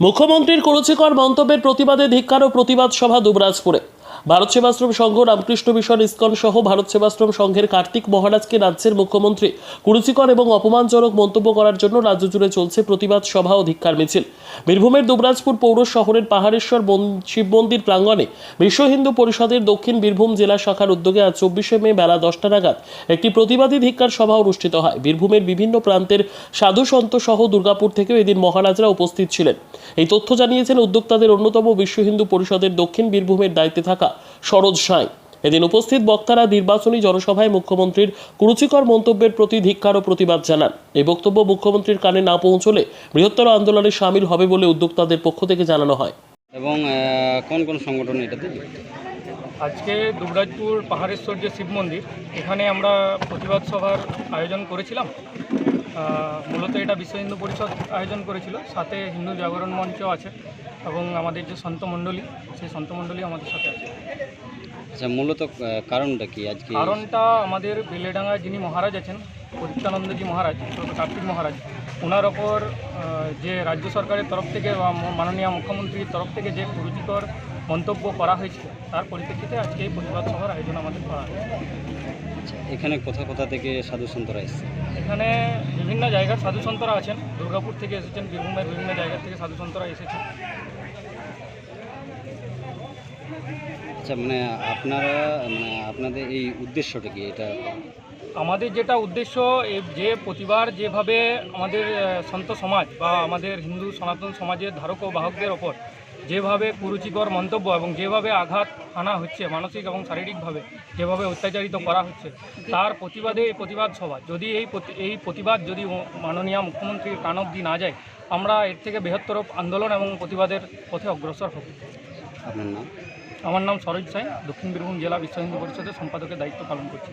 মুখ্যমন্ত্রীর কুরুচিকর মন্তব্যের প্রতিবাদে ধিক্কার ও প্রতিবাদ সভা দুবরাজপুরে। ভারত সেবাশ্রম সংঘ, রামকৃষ্ণ মিশন, ইস্কন সহ ভারত সেবাশ্রম সংঘের কার্তিক মহারাজকে রাজ্যের মুখ্যমন্ত্রী কুরুচিকর এবং অপমানজনক মন্তব্য করার জন্য রাজ্য জুড়ে চলছে প্রতিবাদ সভা ও ধিক্কার মিছিল। বীরভূমের দুবরাজপুর পৌর শহরের পাহাড়েশ্বর শিব মন্দির প্রাঙ্গণে বিশ্ব হিন্দু পরিষদের দক্ষিণ বীরভূম জেলা শাখার উদ্যোগে আজ চব্বিশে মে বেলা দশটা নাগাদ একটি প্রতিবাদী ধিক্কার সভা অনুষ্ঠিত হয়। বীরভূমের বিভিন্ন প্রান্তের সাধু সন্ত সহ দুর্গাপুর থেকেও এদিন মহারাজরা উপস্থিত ছিলেন। এই তথ্য জানিয়েছেন উদ্যোক্তাদের অন্যতম বিশ্ব হিন্দু পরিষদের দক্ষিণ বীরভূমের দায়িত্বে থাকা সরোজ সাঁই। এদিন উপস্থিত বক্তারা নির্বাচনী জনসভায় মুখ্যমন্ত্রীর কুরুচিকর মন্তব্যের প্রতি ধিক্কার ও প্রতিবাদ জানান। এই বক্তব্য মুখ্যমন্ত্রীর কানে না পৌঁছলে বৃহত্তর আন্দোলনে সামিল হবে বলে উদ্যোক্তাদের পক্ষ থেকে জানানো হয়। এবং কোন কোন সংগঠন এটাতে? আজকে দুবরাজপুর পাহাড়েশ্বর যে শিব মন্দির এখানে আমরা প্রতিবাদ সভার আয়োজন করেছিলাম। মূলত এটা বিশ্ব হিন্দু পরিষদ আয়োজন করেছিল। সাথে হিন্দু জাগরণ মঞ্চ আছে এবং আমাদের যে সন্ত মণ্ডলী সেই সন্ত মণ্ডলী আমাদের সাথে আছে। আচ্ছা মূলত কারণটা কি আজকে? কারণটা আমাদের বেলেডাঙ্গায় যিনি মহারাজ আছেন পরিত্যানন্দজি মহারাজ কার্তিক মহারাজ ওনার ওপর যে রাজ্য সরকারের তরফ থেকে বা মাননীয় মুখ্যমন্ত্রীর তরফ থেকে যে কুরুচিকর মন্তব্য করা হয়েছিল তার পরিপ্রেক্ষিতে আজকে এই প্রতিবাদ সভার আয়োজন আমাদের করা হয়েছে। আচ্ছা, এখানে কোথা কোথা থেকে সাধু সন্তরা এসছে? এখানে বিভিন্ন জায়গার সাধু সন্তরা আছেন দুর্গাপুর থেকে এসেছেন বীরভূমের বিভিন্ন জায়গা থেকে সাধু সন্তরা এসেছেন। আচ্ছা মানে আপনারা মানে আপনাদের এই উদ্দেশ্যটা কি? এটা আমাদের যেটা উদ্দেশ্য যে প্রতিবার যেভাবে আমাদের সন্ত সমাজ বা আমাদের হিন্দু সনাতন সমাজের ধারক ও বাহকদের ওপর যেভাবে কুরুচিকর মন্তব্য এবং যেভাবে আঘাত আনা হচ্ছে মানসিক এবং শারীরিকভাবে যেভাবে অত্যাচারিত করা হচ্ছে তার প্রতিবাদে এই প্রতিবাদ সভা। যদি এই প্রতি- এই প্রতিবাদ যদি মাননীয় মুখ্যমন্ত্রীর কান অবধি না যায় আমরা এর থেকে বৃহত্তর আন্দোলন এবং প্রতিবাদের পথে অগ্রসর হব। আপনার নাম? আমার নাম সরোজ সাই দক্ষিণ বীরভূম জেলা বিশ্ব হিন্দু পরিষদের সম্পাদকের দায়িত্ব পালন করছি।